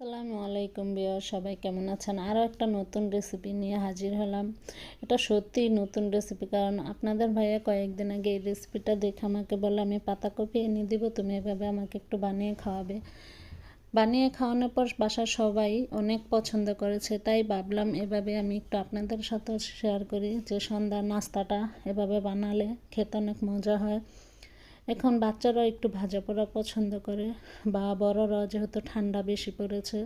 আসসালামু আলাইকুম বিয়ার সবাই কেমন আছেন? আরও একটা নতুন রেসিপি নিয়ে হাজির হলাম। এটা সত্যিই নতুন রেসিপি কারণ আপনাদের ভাইয়া কয়েকদিন আগে এই রেসিপিটা দেখে আমাকে বলল, আমি পাতাকপি এনে দিব, তুমি এভাবে আমাকে একটু বানিয়ে খাওয়াবে। বানিয়ে খাওয়ানোর পর বাসার সবাই অনেক পছন্দ করেছে, তাই ভাবলাম এভাবে আমি একটু আপনাদের সাথে শেয়ার করি যে সন্ধ্যার নাস্তাটা এভাবে বানালে খেতে অনেক মজা হয়। এখন বাচ্চারা একটু ভাজা পোড়া পছন্দ করে, বা বড়রা যেহেতু ঠান্ডা বেশি পড়েছে।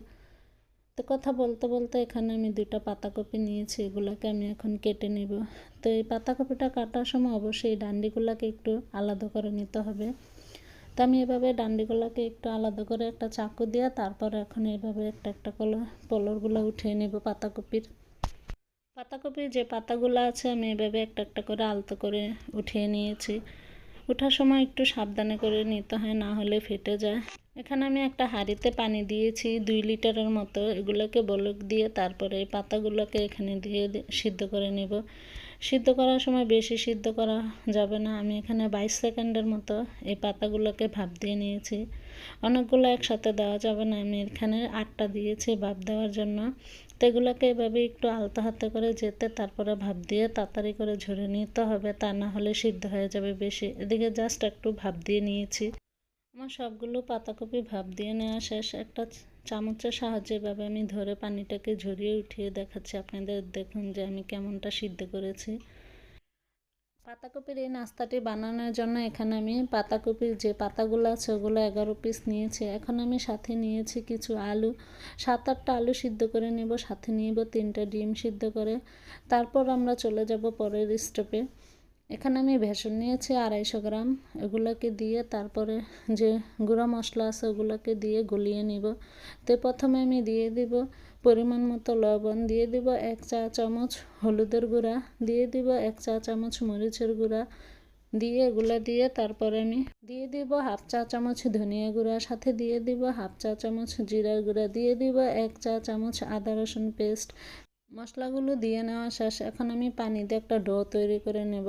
তো কথা বলতে বলতে এখানে আমি দুইটা পাতাকপি নিয়েছি, এগুলোকে আমি এখন কেটে নেব। তো এই পাতাকপিটা কাটার সময় অবশ্যই ডান্ডিগুলোকে একটু আলাদা করে নিতে হবে। তো আমি এভাবে ডান্ডিগুলোকে একটু আলাদা করে একটা চাকু দিয়ে তারপর এখন এভাবে একটা একটা করে পলরগুলো উঠিয়ে নেব পাতাকপির। পাতাকপির যে পাতাগুলো আছে, আমি এভাবে একটা একটা করে আলতো করে উঠিয়ে নিয়েছি। ওঠার সময় একটু সাবধানে করে নিতে হয়, না হলে ফেটে যায়। এখানে আমি একটা হাঁড়িতে পানি দিয়েছি, দুই লিটারের মতো। এগুলোকে বলক দিয়ে তারপরে এই পাতাগুলোকে এখানে দিয়ে সিদ্ধ করে নেব। সিদ্ধ করার সময় বেশি সিদ্ধ করা যাবে না। আমি এখানে বাইশ সেকেন্ডের মতো এই পাতাগুলোকে ভাপ দিয়ে নিয়েছি। অনেকগুলো একসাথে দেওয়া যাবে না। আমি এখানে আটটা দিয়েছি ভাপ দেওয়ার জন্য। তো এগুলোকে এভাবে একটু আলতো হাতে করে যেতে, তারপরে ভাপ দিয়ে তাড়াতাড়ি করে ঝরে নিতে হবে। তা না হলে সিদ্ধ হয়ে যাবে বেশি। এদিকে জাস্ট একটু ভাপ দিয়ে নিয়েছি। আমার সবগুলো পাতাকপি ভাপ দিয়ে নেওয়া শেষ। একটা চামচের সাহায্যে এভাবে আমি ধরে পানিটাকে ঝরিয়ে উঠিয়ে দেখাচ্ছি। আপনাদের দেখুন যে আমি কেমনটা সিদ্ধ করেছি। পাতাকপির এই নাস্তাটি বানানোর জন্য এখানে আমি পাতাকপির যে পাতাগুলো আছে ওগুলো এগারো পিস নিয়েছি। এখন আমি সাথে নিয়েছি কিছু আলু। সাত আটটা আলু সিদ্ধ করে নেব, সাথে নিব তিনটা ডিম সিদ্ধ করে। তারপর আমরা চলে যাব পরের স্টপে এখানে আমি ভেসন নিয়েছি আড়াইশো গ্রাম। এগুলোকে দিয়ে তারপরে যে গুঁড়া মশলা আছে ওগুলোকে দিয়ে গলিয়ে নিব। তো প্রথমে আমি দিয়ে দিব পরিমাণ মতো লবণ, দিয়ে দিব এক চা চামচ হলুদের গুঁড়া, দিয়ে দিব এক চা চামচ মরিচের গুঁড়া, দিয়ে এগুলো দিয়ে তারপরে আমি দিয়ে দিব হাফ চা চামচ ধনিয়া গুঁড়া, সাথে দিয়ে দিব হাফ চা চামচ জিরার গুঁড়া, দিয়ে দিব এক চা চামচ আদা রসুন পেস্ট মশলাগুলো দিয়ে নেওয়া শেষ। এখন আমি পানি দিয়ে একটা ডো তৈরি করে নেব।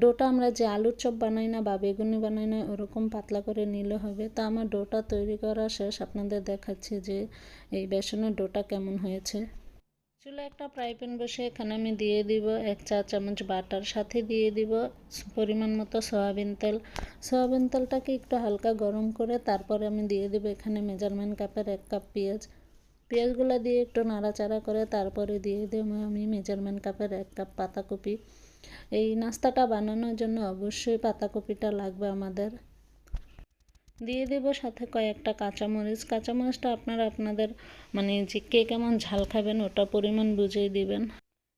ডোটা আমরা যে আলুর চপ বানাই না বা বেগুনি বানাই না, ওরকম পাতলা করে নিলে হবে। তা আমার ডোটা তৈরি করা শেষ। আপনাদের দেখাচ্ছি যে এই বেসনের ডোটা কেমন হয়েছে। চুলে একটা ফ্রাই বসে এখানে আমি দিয়ে দিব এক চা চামচ বাটার, সাথে দিয়ে দিব পরিমাণ মতো সয়াবিন তেল। সয়াবিন তেলটাকে একটু হালকা গরম করে তারপরে আমি দিয়ে দিব এখানে মেজারমেন্ট কাপের এক কাপ পেঁয়াজ। পেঁয়াজগুলো দিয়ে একটু নাড়াচাড়া করে তারপরে দিয়ে দেবো আমি মেজারমেন্ট কাপের এক কাপ পাতাকপি। এই নাস্তাটা বানানোর জন্য অবশ্যই পাতাকপিটা লাগবে আমাদের। দিয়ে দেব সাথে কয়েকটা কাঁচামরিচ। কাঁচামরিচটা আপনারা আপনাদের মানে যে কে কেমন ঝাল খাবেন ওটা পরিমাণ বুঝেই দিবেন।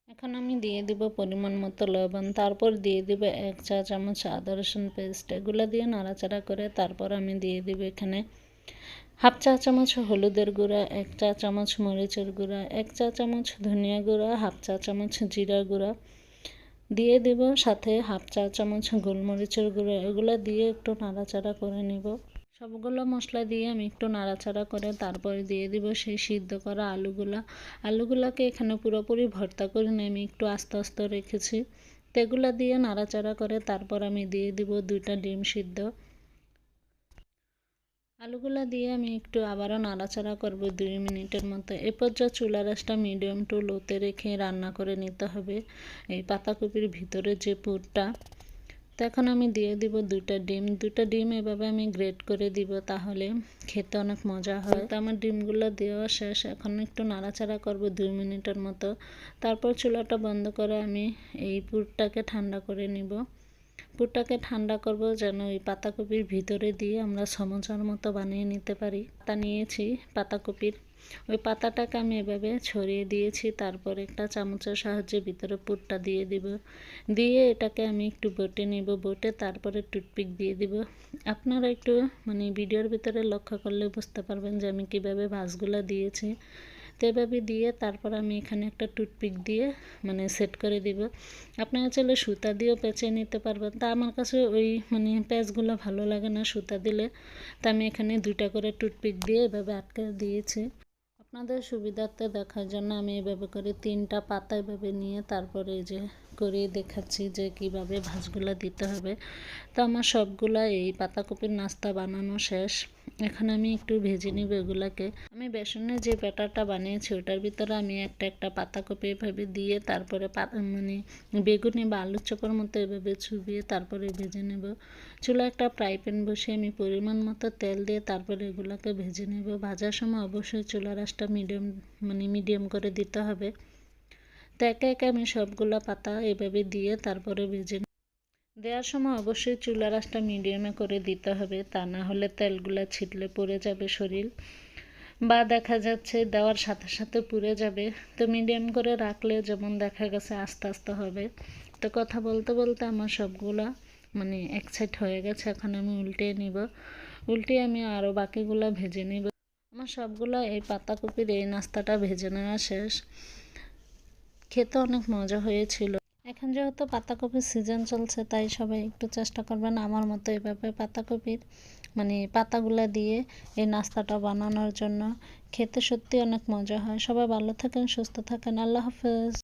এখন আমি দিয়ে দিব পরিমাণ মতো লবণ। তারপর দিয়ে দিব এক চা চামচ আদা রসুন পেস্ট। এগুলো দিয়ে নাড়াচাড়া করে তারপর আমি দিয়ে দিব এখানে হাফ চা চামচ হলুদের গুঁড়া, এক চা চামচ মরিচের গুঁড়া, এক চা চামচ ধনিয়া গুঁড়া, হাফ চা চামচ জিরা গুঁড়া। দিয়ে দেব সাথে হাফ চা চামচ গোলমরিচের গুঁড়া। এগুলো দিয়ে একটু নাড়াচাড়া করে নেব। সবগুলো মশলা দিয়ে আমি একটু নাড়াচাড়া করে তারপরে দিয়ে দিব সেই সিদ্ধ করা আলুগুলা। আলুগুলাকে এখানে পুরোপুরি ভর্তা করে নিয়ে আমি একটু আস্তে আস্তে রেখেছি। তো এগুলো দিয়ে নাড়াচাড়া করে তারপর আমি দিয়ে দিব দুইটা ডিম সিদ্ধ। আলুগুলো দিয়ে আমি একটু আবারও নাড়াচাড়া করব দুই মিনিটের মতো। এ পর্যায়ে চুলা রাসটা মিডিয়াম টু লোতে রেখে রান্না করে নিতে হবে। এই পাতাকপির ভিতরে যে পুরটা, তো এখন আমি দিয়ে দিব দুইটা ডিম। দুটা ডিম এভাবে আমি গ্রেট করে দিব তাহলে খেতে অনেক মজা হয়। তো আমার ডিমগুলো দেওয়া শেষ। এখন একটু নাড়াচাড়া করব দুই মিনিটের মতো। তারপর চুলাটা বন্ধ করে আমি এই পুরটাকে ঠান্ডা করে নিব। পুরটাকে ঠান্ডা করব যেন ওই পাতাকপির ভিতরে দিয়ে আমরা সমোসার মতো বানিয়ে নিতে পারি। তা নিয়েছি পাতাকপির। ওই পাতাটাকে আমি এভাবে ছড়িয়ে দিয়েছি, তারপর একটা চামচের সাহায্যে ভিতরে পুরটা দিয়ে দিব। দিয়ে এটাকে আমি একটু বটে নিব, বটে তারপরে টুথপিক দিয়ে দিব। আপনারা একটু মানে ভিডিওর ভিতরে লক্ষ্য করলে বুঝতে পারবেন যে আমি কীভাবে ভাঁজগুলো দিয়েছি। তো এভাবে দিয়ে তারপর আমি এখানে একটা টুথপিক দিয়ে মানে সেট করে দিব। আপনারা চাইলে সুতা দিয়েও পেঁচে নিতে পারবেন। তা আমার কাছে ওই মানে প্যাঁচগুলো ভালো লাগে না সুতা দিলে। তা আমি এখানে দুইটা করে টুথপিক দিয়ে এভাবে আটকে দিয়েছি। আপনাদের সুবিধার্থে দেখার জন্য আমি এভাবে করে তিনটা পাতা এভাবে নিয়ে তারপরে এই যে করিয়ে দেখাচ্ছি যে কীভাবে ভাজগুলো দিতে হবে। তো আমার সবগুলা এই পাতাকপির নাস্তা বানানো শেষ। এখন আমি একটু ভেজে নিব এগুলাকে। আমি বেসনের যে ব্যাটারটা বানিয়েছি ওটার ভিতরে আমি একটা একটা পাতাকপি এভাবে দিয়ে তারপরে মানে বেগুনি বা আলুর চপের মতো এভাবে চুবিয়ে তারপরে ভেজে নেব। চুলা একটা ফ্রাই প্যান বসিয়ে আমি পরিমাণ মতো তেল দিয়ে তারপরে এগুলোকে ভেজে নেব। ভাজার সময় অবশ্যই চুলা রাসটা মিডিয়াম মানে মিডিয়াম করে দিতে হবে। তো একে একে আমি সবগুলো পাতা এভাবে দিয়ে তারপরে ভেজে দেওয়ার সময় অবশ্যই চুলা রাসটা মিডিয়ামে করে দিতে হবে, তা না হলে তেলগুলো ছিটলে পড়ে যাবে শরীর বা দেখা যাচ্ছে দেওয়ার সাথে সাথে পুড়ে যাবে। তো মিডিয়াম করে রাখলে যেমন দেখা গেছে আস্তে আস্তে হবে। তো কথা বলতে বলতে আমার সবগুলা মানে এক সাইড হয়ে গেছে, এখন আমি উল্টে নিব। উল্টে আমি আরও বাকিগুলো ভেজে নিব। আমার সবগুলো এই পাতাকপির এই নাস্তাটা ভেজে নেওয়া শেষ। খেতে অনেক মজা হয়েছিল। এখন যেহেতু পাতাকপির সিজন চলছে, তাই সবাই একটু চেষ্টা করবেন আমার মতো এভাবে পাতাকপির মানে পাতাগুলো দিয়ে এই নাস্তাটা বানানোর জন্য। খেতে সত্যি অনেক মজা হয়। সবাই ভালো থাকেন, সুস্থ থাকেন। আল্লাহ হাফেজ।